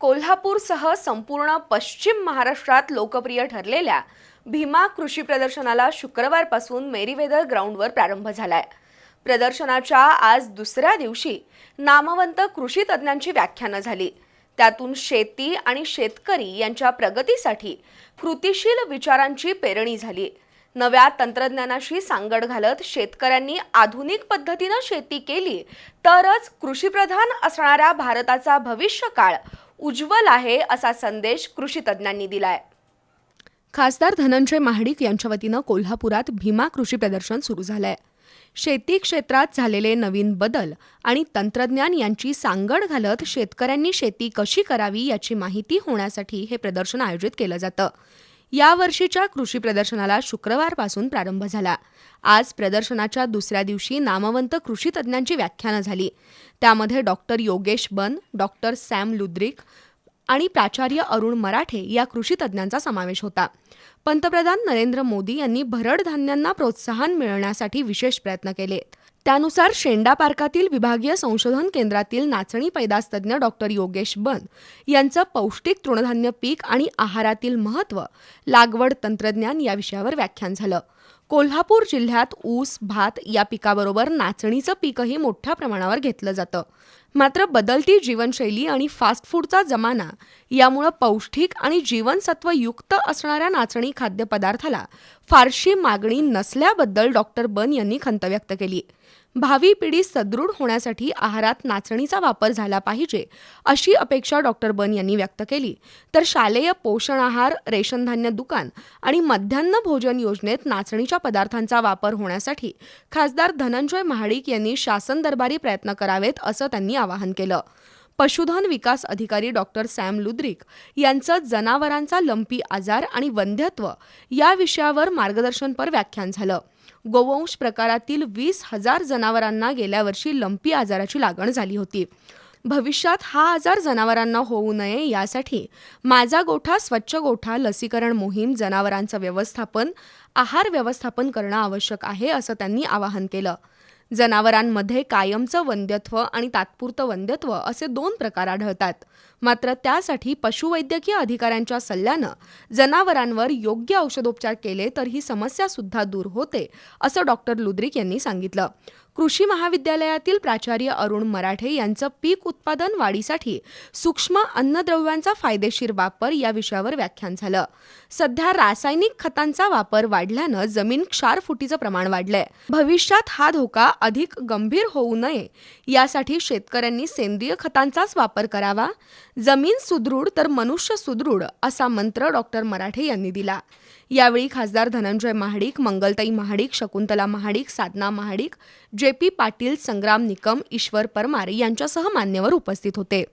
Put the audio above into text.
कोल्हापूरसह संपूर्ण पश्चिम महाराष्ट्रात लोकप्रिय ठरलेल्या भीमा कृषी प्रदर्शनाला शुक्रवारपासून मेरीवेदर ग्राउंडवर प्रारंभ झालाय. प्रदर्शनाच्या आज दुसऱ्या दिवशी नामवंत कृषी तज्ज्ञांची व्याख्यानं झाली. त्यातून शेती आणि शेतकरी यांच्या प्रगतीसाठी कृतिशील विचारांची पेरणी झाली. नव्या तंत्रज्ञानाशी सांगड घालत शेतकऱ्यांनी आधुनिक पद्धतीनं शेती केली तरच कृषीप्रधान असणाऱ्या भारताचा भविष्यकाळ उज्ज्वल आहे असा संदेश कृषी तज्ज्ञांनी दिलाय. खासदार धनंजय महाडिक यांच्या वतीनं कोल्हापुरात भीमा कृषी प्रदर्शन सुरू झालंय. शेती क्षेत्रात झालेले नवीन बदल आणि तंत्रज्ञान यांची सांगड घालत शेतकऱ्यांनी शेती कशी करावी याची माहिती होण्यासाठी हे प्रदर्शन आयोजित केलं जातं. या वर्षीच्या कृषी प्रदर्शनाला शुक्रवारपासून प्रारंभ झाला. आज प्रदर्शनाच्या दुसऱ्या दिवशी नामवंत कृषी तज्ज्ञांची व्याख्यानं झाली. त्यामध्ये doctor Yogesh Ban doctor Sam Ludrick आणि प्राचार्य अरुण मराठे या कृषी तज्ज्ञांचा समावेश होता. पंतप्रधान नरेंद्र मोदी यांनी भरड धान्यांना प्रोत्साहन मिळण्यासाठी विशेष प्रयत्न केले. त्यानुसार शेंडा पार्कातील विभागीय संशोधन केंद्रातील नाचणी पैदास तज्ज्ञ डॉक्टर योगेश बन यांचं पौष्टिक तृणधान्य पीक आणि आहारातील महत्त्व लागवड तंत्रज्ञान या विषयावर व्याख्यान झालं. कोल्हापूर जिल्ह्यात ऊस भात या पिकाबरोबर नाचणीचं पीकही मोठ्या प्रमाणावर घेतलं जातं. मात्र बदलती जीवनशैली आणि फास्ट फूडचा जमाना यामुळं पौष्टिक आणि जीवनसत्वयुक्त असणाऱ्या नाचणी खाद्यपदार्थाला फारशी मागणी नसल्याबद्दल डॉक्टर बन यांनी खंत व्यक्त केली. भावी पिढी सदृढ होण्यासाठी आहारात नाचणीचा वापर झाला पाहिजे अशी अपेक्षा डॉक्टर बन यांनी व्यक्त केली. तर शालेय पोषण आहार रेशनधान्य दुकान आणि मध्यान्ह भोजन योजनेत नाचणीच्या पदार्थांचा वापर होण्यासाठी खासदार धनंजय महाडिक यांनी शासन दरबारी प्रयत्न करावेत असं त्यांनी आवाहन केलं. पशुधन विकास अधिकारी डॉक्टर सॅम लुद्रिक यांचं जनावरांचा लंपी आजार आणि वंध्यत्व या विषयावर मार्गदर्शनपर व्याख्यान झालं. गोवंश प्रकारातील वीस हजार जनावरांना गेल्या वर्षी लंपी आजाराची लागण झाली होती. भविष्यात हा आजार जनावरांना होऊ नये यासाठी माझा गोठा स्वच्छ गोठा लसीकरण मोहीम जनावरांचं व्यवस्थापन आहार व्यवस्थापन करणं आवश्यक आहे असं त्यांनी आवाहन केलं. जनावरांमध्ये कायमचं वंध्यत्व आणि तात्पुरतं वंध्यत्व असे दोन प्रकार आढळतात. मात्र त्यासाठी पशुवैद्यकीय अधिकाऱ्यांच्या सल्ल्यानं जनावरांवर योग्य औषधोपचार केले तर ही समस्या सुद्धा दूर होते असं डॉक्टर लुद्रिक यांनी सांगितलं. कृषी महाविद्यालयातील प्राचार्य अरुण मराठे यांचं पीक उत्पादन वाढीसाठी सूक्ष्म अन्नद्रव्यांचा फायदेशीर वापर या विषयावर व्याख्यान झालं. सध्या रासायनिक खतांचा वापर वाढल्यानं जमीन क्षारफुटीचं प्रमाण वाढलंय. भविष्यात हा धोका अधिक गंभीर होऊ नये. यासाठी शेतकऱ्यांनी सेंद्रिय खतांचाच वापर करावा. जमीन सुदृढ तर मनुष्य सुदृढ असा मंत्र डॉक्टर मराठे यांनी दिला. यावेळी खासदार धनंजय महाडिक मंगलताई महाडिक शकुंतला महाडिक साधना महाडिक जे पी पाटील संग्राम निकम ईश्वर परमार यांच्यासह मान्यवर उपस्थित होते.